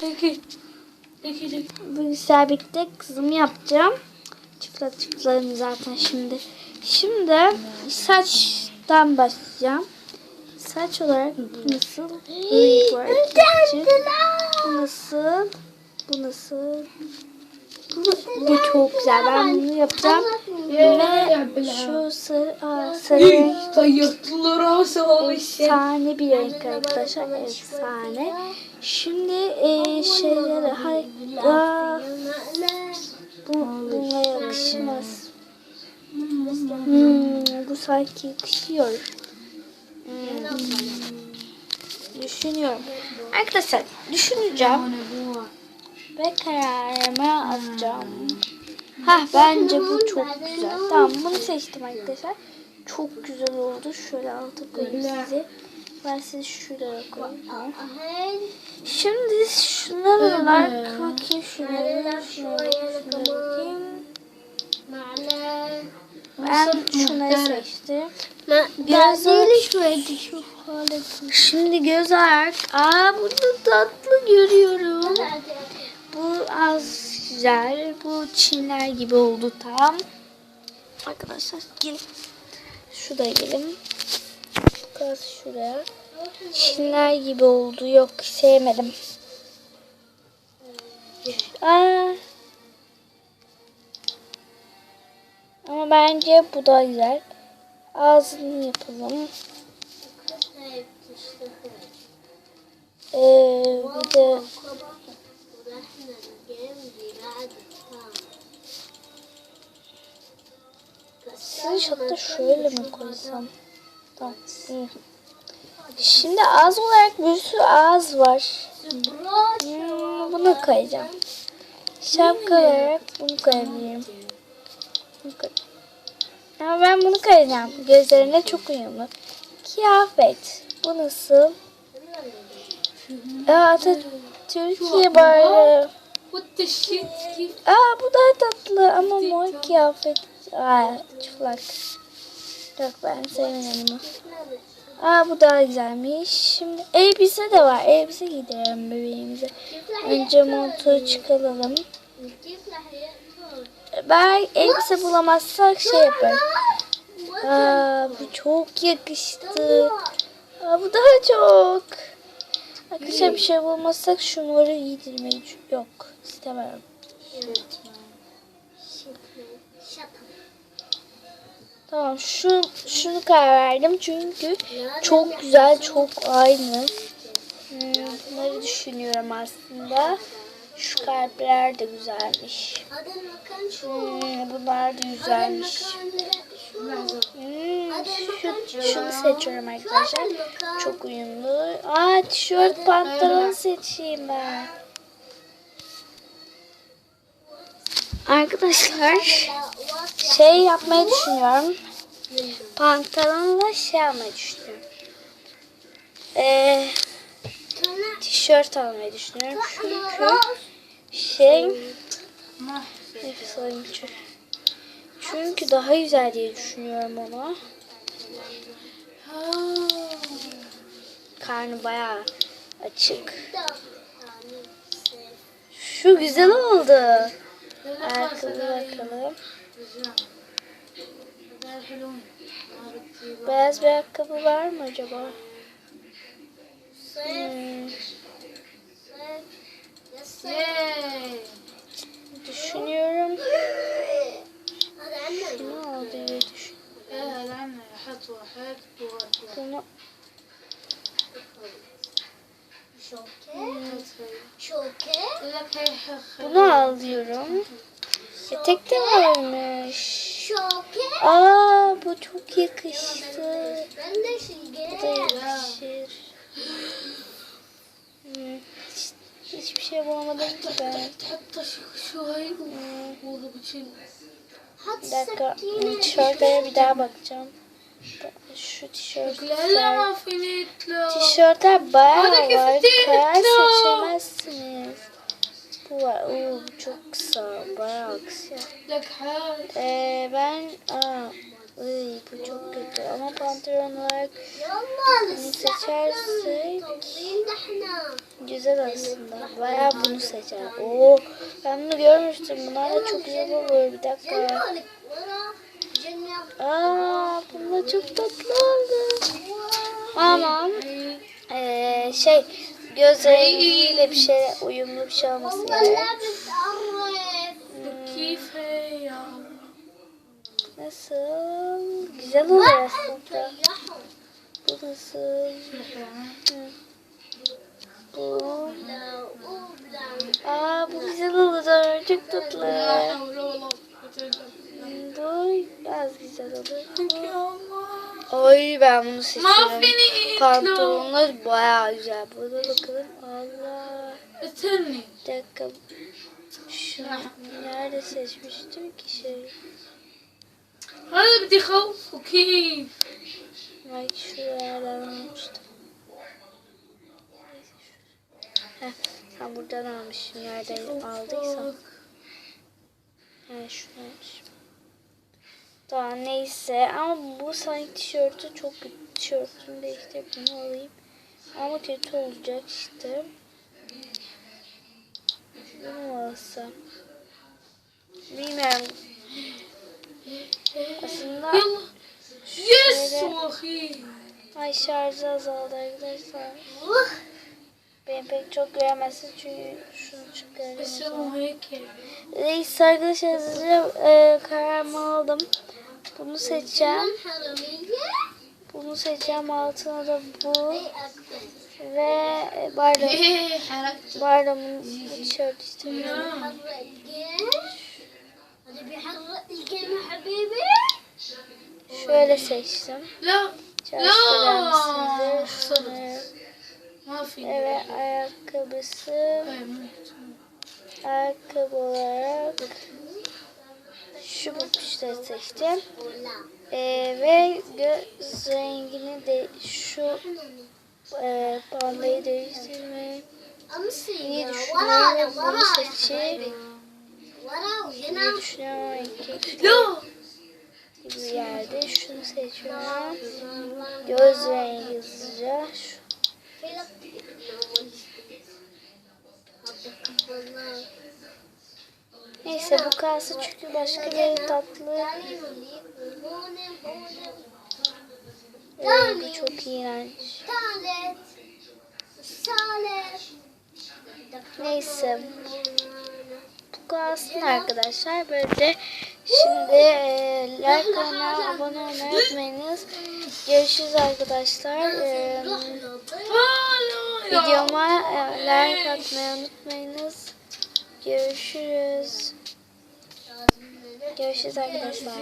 Peki. Peki. peki. Bu güzel birlikte kızımı yapacağım. Çıplak çıplarım zaten şimdi. Şimdi saçtan başlayacağım. Saç olarak bu nasıl? Var. Bu nasıl? Bu nasıl? Bu, bu çok güzel. Ben bunu yapacağım. Ve şu sarı, aa, sarı Sayıklılara savaşı. efsane bir renk arkadaşlar. Efsane. Şimdi e, şeyleri hay, aa, bu buna yakışmaz. Hmm, bu sanki yakışıyor. Hmm, düşünüyorum. Arkadaşlar düşüneceğim ve kararımı alacağım. Hah bence bu çok güzel. Tamam bunu seçtim arkadaşlar. Çok güzel oldu. Şöyle alta koyayım sizi. Ben sizi şuraya koyayım. Şimdi şunları Şunları bakayım. Ben şunları seçtim. Biraz Değil şuraydı şu halet. Şimdi göz ayak. Aa burada tatlı görüyorum. Bu az güzel. Bu çinler gibi oldu tam. Arkadaşlar gelin. Şuraya gelin. Biraz şuraya. Çinler gibi oldu. Yok sevmedim. Aa. Ama bence bu da güzel. Ağzını yapalım. Ee, bir de hatta şöyle mi koysam? Tamam. Şimdi ağız olarak bir sürü ağız var. Hmm, bunu koyacağım. Şapka olarak bunu koyabilirim. Bunu koy- Ama ben bunu koyacağım. Gözlerine çok uyumlu. Kıyafet. Bu nasıl? Aa, Türkiye bayrağı. What the shit? Aa bu da tatlı ama mor kıyafet. Aa çıplak. Yok ben bunu. Aa bu daha güzelmiş. Şimdi elbise de var. Elbise giydirelim bebeğimize. Önce montu çıkaralım. Ben elbise bulamazsak şey yaparım. Aa bu çok yakıştı. Aa bu daha çok. Arkadaşlar bir şey bulmazsak şu moru giydirmeyi yok istemem. Tamam şu şunu karar verdim çünkü çok güzel çok aynı. Hmm, bunları düşünüyorum aslında. Şu kalpler de güzelmiş. Hmm, bunlar da güzelmiş. Hmm, şu, şunu seçiyorum arkadaşlar. Çok uyumlu. Aa tişört pantolon seçeyim ben. Arkadaşlar şey yapmayı düşünüyorum. Pantolonla şey almayı düşünüyorum. Ee, tişört almayı düşünüyorum. Çünkü şey nefes alayım çünkü. Daha güzel diye düşünüyorum onu. Karnı bayağı açık. Şu güzel oldu. Ayakkabı bakalım. Beyaz bir ayakkabı var mı acaba? Hmm, Yay. Etek de varmış. Aa bu çok yakıştı. Bu da yakışır. Hmm. Hiç, hiçbir şey bulamadım ki ben. Hmm. Bir dakika. Tişörtlere bir daha bakacağım. Şu tişörtler. Tişörtler bayağı var. Karar seçemezsiniz. Bu var. Oo, bu çok kısa. Bayağı kısa. Ee, ben... Aa, Iy, bu çok kötü ama pantolon olarak seçersek güzel aslında. Bayağı bunu seçer. Oo, ben bunu görmüştüm. Bunlar da çok güzel olur. Bir dakika. Aa, bunlar çok tatlı oldu. Aman ee, şey göz rengiyle bir şey uyumlu bir şey olması gerek. Nasıl? Güzel olur aslında. Bu nasıl? Bu. Aa bu güzel olur. Çok tatlı. Bu az güzel olur. Ay ben bunu seçiyorum. Pantolonlar baya güzel. Burada bakalım. Allah. Bir dakika. Şunu nerede seçmiştim ki şey? Hadi bir dakika. Okey. Belki şuralardan almıştım. Heh, sen buradan almışsın. Nereden aldıysam. Yani şunu almışım. Daha neyse ama bu sanki tişörtü çok kötü. Tişörtümü değiştirip bunu alayım. Ama kötü olacak işte. Bunu alsam. Bilmem. Aslında Yes, Ay şarjı azaldı arkadaşlar. Beni pek çok göremezsin çünkü şunu çıkarıyorum. Neyse arkadaşlar size e, kararımı aldım. Bunu seçeceğim. Bunu seçeceğim. Altına da bu. Ve bayram. Bayramın tişört istemiyorum. Şöyle seçtim. Çalıştıran Evet ayakkabısı. Ayakkabı olarak şu pişleri seçtim. Ee, ve göz rengini de şu e, pandayı değiştirmeyi iyi düşünüyorum. Bunu seçip iyi düşünüyorum. Erkek gibi yerde şunu seçiyorum. Göz rengi hızlıca. Şu. Neyse bu kalsın çünkü başka bir tatlı. Oy, ee, bu çok iğrenç. Neyse. Bu kalsın arkadaşlar. Böyle şimdi e, like kanala abone olmayı unutmayınız. Görüşürüz arkadaşlar. E, videoma e, like atmayı unutmayınız. Görüşürüz. Görüşürüz arkadaşlar.